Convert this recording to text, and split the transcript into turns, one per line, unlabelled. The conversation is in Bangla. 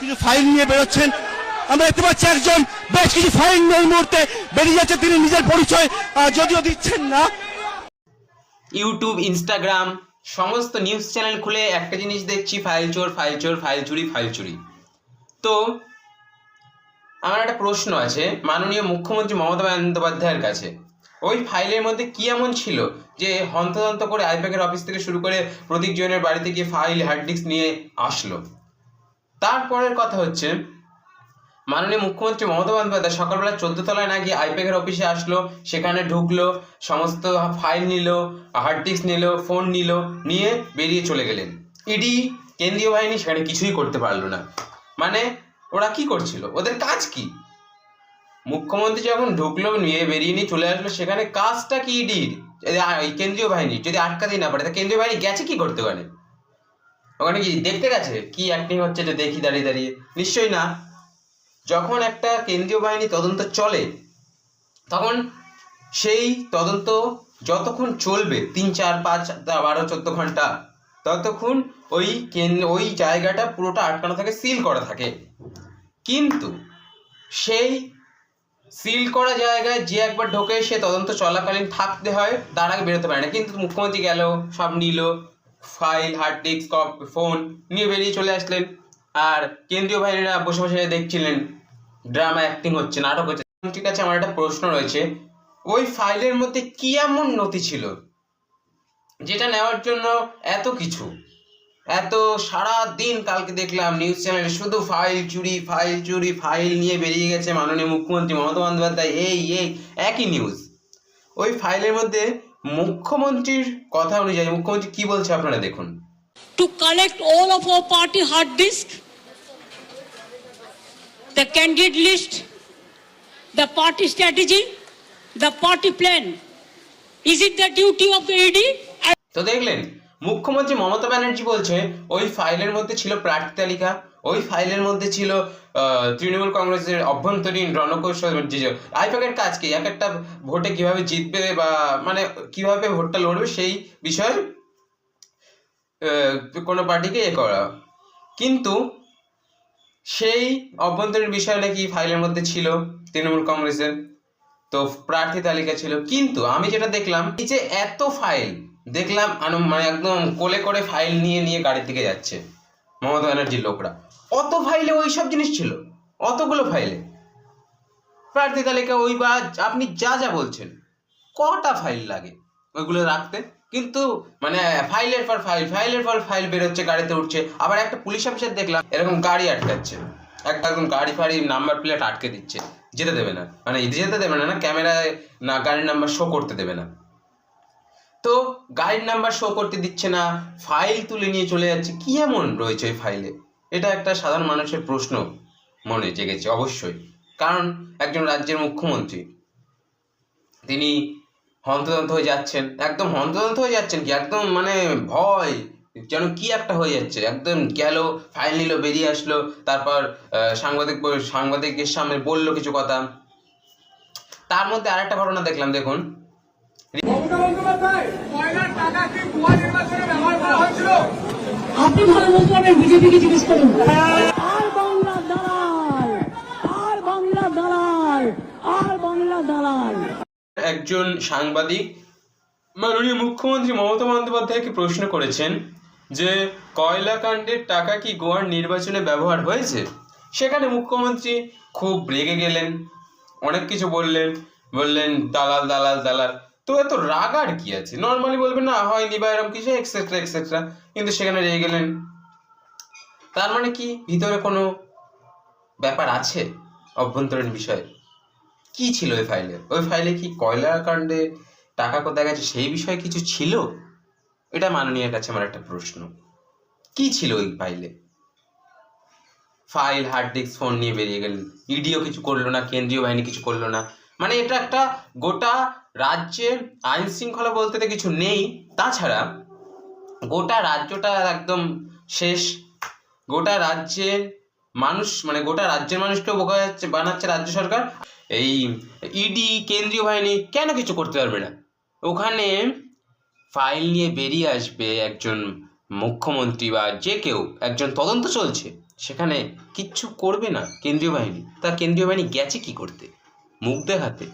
কিছু ফাইল নিয়ে বেরোচ্ছেন। আমরা দেখতে পাচ্ছি একজন বেশ কিছু ফাইল এই মুহূর্তে বেরিয়ে যাচ্ছে তিনি নিজের পরিচয় যদিও দিচ্ছেন না।
ইউটিউব, ইনস্টাগ্রাম, সমস্ত নিউজ চ্যানেল খুলে একটা জিনিস দেখছি ফাইল চোর ফাইল চোর ফাইল চুরি ফাইল চুরি। তো, আমার একটা প্রশ্ন আছে মাননীয় মুখ্যমন্ত্রী মমতা বন্দ্যোপাধ্যায়ের কাছে। ওই ফাইলের মধ্যে কি এমন ছিল যে হন্তদন্ত করে আইপ্যাকের অফিস থেকে শুরু করে প্রতীক জৈনের বাড়িতে গিয়ে ফাইল হার্ড ডিস্ক নিয়ে আসলো? তারপরের কথা হচ্ছে, মাননীয় মুখ্যমন্ত্রী মমতা বন্দ্যোপাধ্যায় সকালবেলা চোদ্দ তলায় না গিয়ে আইপ্যাকের অফিসে আসলো, সেখানে ঢুকলো, সমস্ত ফাইল নিল হার্ড ডিস্ক নিল ফোন নিল, নিয়ে বেরিয়ে চলে গেলেন। ইডি, কেন্দ্রীয় বাহিনী সেখানে কিছুই করতে পারল না। মানে ওরা কি করছিল? ওদের কাজ কি? মুখ্যমন্ত্রী যখন ঢুকলো, নিয়ে বেরিয়ে নিয়ে চলে আসলো, সেখানে কাজটা কি ইডির? কেন্দ্রীয় বাহিনী যদি আটকাতেই না পারে তা কেন্দ্রীয় বাহিনী গেছে কি করতে ওখানে? ওখানে কি দেখতে গেছে? কি অ্যাক্টিং হচ্ছে এটা দেখি, দাঁড়িয়ে দাঁড়িয়ে। নিশ্চয়ই না। যখন একটা কেন্দ্রীয় বাহিনী তদন্ত চলে, তখন সেই তদন্ত যতক্ষণ চলবে, তিন, চার, পাঁচ বারো, চোদ্দ ঘণ্টা, ততক্ষণ ওই ওই জায়গাটা পুরোটা আটকানো থাকে, সিল করা থাকে। কিন্তু সেই সিল করা জায়গায় যে একবার ঢোকে, সে তদন্ত চলাকালীন থাকতে হয়, তার আগে বেরোতে পারে না। কিন্তু মুখ্যমন্ত্রী গেল, সব নিল ফাইল হার্ড ডিস্ক ফোন নিয়ে বেরিয়ে চলে আসলেন। আর কেন্দ্রীয় বাহিনীরা বসে বসে দেখছিলেন ড্রামা অ্যাক্টিং হচ্ছে, নাটক হচ্ছে। ঠিক আছে, আমার একটা প্রশ্ন রয়েছে। ওই ফাইলের মধ্যে কি এমন নথি ছিল, যেটা নেওয়ার জন্য এত কিছু? এত সারা দিন কালকে দেখলাম নিউজ চ্যানেলে শুধু ফাইল চুরি ফাইল চুরি, ফাইল নিয়ে বেরিয়ে গেছে মাননীয় মুখ্যমন্ত্রী মমতা বন্দ্যোপাধ্যায়, এই এই, একই নিউজ ওই ফাইলের মধ্যে মুখ্যমন্ত্রীর কথা অনুযায়ী মুখ্যমন্ত্রী কি বলছে আপনারা দেখুন।
To collect all of our party hard disk the candid list the party strategy the party plan is it the duty of ED
তো দেখলেন মুখ্যমন্ত্রী মমতা ব্যানার্জি বলছে ওই ফাইলের মধ্যে ছিল প্রার্থী তালিকা। ওই ফাইলের মধ্যে ছিল তৃণমূল কংগ্রেসের অভ্যন্তরীণ রণকৌশল আইপ্যাকের কাজ কি? এক একটা ভোটে কীভাবে জিতবে বা মানে কীভাবে ভোটটা লড়বে সেই বিষয়ে কোনো পার্টিকে এ করা। কিন্তু সেই অভ্যন্তরীণ বিষয় নাকি ফাইলের মধ্যে ছিল তৃণমূল কংগ্রেসের, তো প্রার্থী তালিকা ছিল। কিন্তু আমি যেটা দেখলাম, এই যে এত ফাইল, দেখলাম মানে একদম কোলে করে ফাইল নিয়ে নিয়ে গাড়ির দিকে যাচ্ছে। মমতা ব্যানার্জির লোকরা। অত ফাইলে ওই সব জিনিস ছিল? অতগুলো ফাইলে প্রার্থী তালিকা, ওই বা, আপনি যা যা বলছেন, কটা ফাইল লাগে? ওইগুলো রাখতে। কিন্তু মানে ফাইলের পর ফাইল ফাইলের পর ফাইল বেরোচ্ছে, গাড়িতে উঠছে। আবার একটা পুলিশ অফিসার দেখলাম, এরকম গাড়ি আটকাচ্ছে। একটা একদম গাড়ি ফাড়ি নাম্বার প্লেট আটকে দিচ্ছে। যেতে দেবে না। মানে যেতে দেবে না না ক্যামেরায় না, গাড়ির নাম্বার শো করতে দেবে না। তো গাড়ির নাম্বার শো করতে দিচ্ছে না ফাইল তুলে নিয়ে চলে যাচ্ছে, কি এমন রয়েছে ওই ফাইলে এটা একটা সাধারণ মানুষের প্রশ্ন মনে জেগেছে অবশ্যই। কারণ একজন রাজ্যের মুখ্যমন্ত্রী, তিনি হন্তদন্ত হয়ে যাচ্ছেন, একদম হন্তদন্ত হয়ে যাচ্ছেন কি? একদম মানে ভয়, যেন কি একটা হয়ে যাচ্ছে। একদম গেল ফাইল নিল, বেরিয়ে আসলো, তারপর সাংবাদিক সাংবাদিকের সামনে বলল কিছু কথা। তার মধ্যে আরেকটা ঘটনা দেখলাম, দেখুন।
আপনি ভালো বলতে পারবেন বিজেপিকে জিজ্ঞেস করুন। আর বাংলা দালাল আর বাংলা দালাল আর বাংলা দালাল।
একজন সাংবাদিক মাননীয় মুখ্যমন্ত্রী মমতা বন্দ্যোপাধ্যায়কে প্রশ্ন করেছেন যে কয়লা কাণ্ডের টাকা কি গোয়ার নির্বাচনে ব্যবহার হয়েছে? সেখানে মুখ্যমন্ত্রী খুব রেগে গেলেন অনেক কিছু বললেন বললেন দালাল দালাল দালাল। তো এত রাগ আর কি আছে? নর্মালি বলবেন না, হয়নি বা এরকম কিছু এক্সেট্রা এক্সেট্রা কিন্তু সেখানে রেগে গেলেন। তার মানে কি? ভিতরে কোনো ব্যাপার আছে অভ্যন্তরীণ বিষয়? কি ছিল ওই ফাইলে ওই ফাইলে কি কয়লা কাণ্ডে টাকা কোথায় গেছে, সেই বিষয়ে কিছু ছিল? এটা মাননীয়ের কাছে আমার একটা প্রশ্ন। কি ছিল ওই ফাইলে ফাইল হার্ড ডিস্ক ফোন নিয়ে বেরিয়ে গেলেন। ইডিও কিছু করল না, কেন্দ্রীয় বাহিনী কিছু করল না। মানে এটা একটা গোটা রাজ্যের আইন শৃঙ্খলা বলতে তো কিছু নেই। তাছাড়া গোটা রাজ্যটা একদম শেষ। গোটা রাজ্যের মানুষ মানে গোটা রাজ্যের মানুষকেও বোকা যাচ্ছে বানাচ্ছে রাজ্য সরকার। এই ইডি কেন্দ্রীয় বাহিনী কেন কিছু করতে পারবে না? ওখানে ফাইল নিয়ে বেরিয়ে আসবে একজন মুখ্যমন্ত্রী বা যে কেউ, একজন তদন্ত চলছে। সেখানে কিচ্ছু করবে না কেন্দ্রীয় বাহিনী। তা কেন্দ্রীয় বাহিনী গেছে কি করতে? মুখ দেখাতে।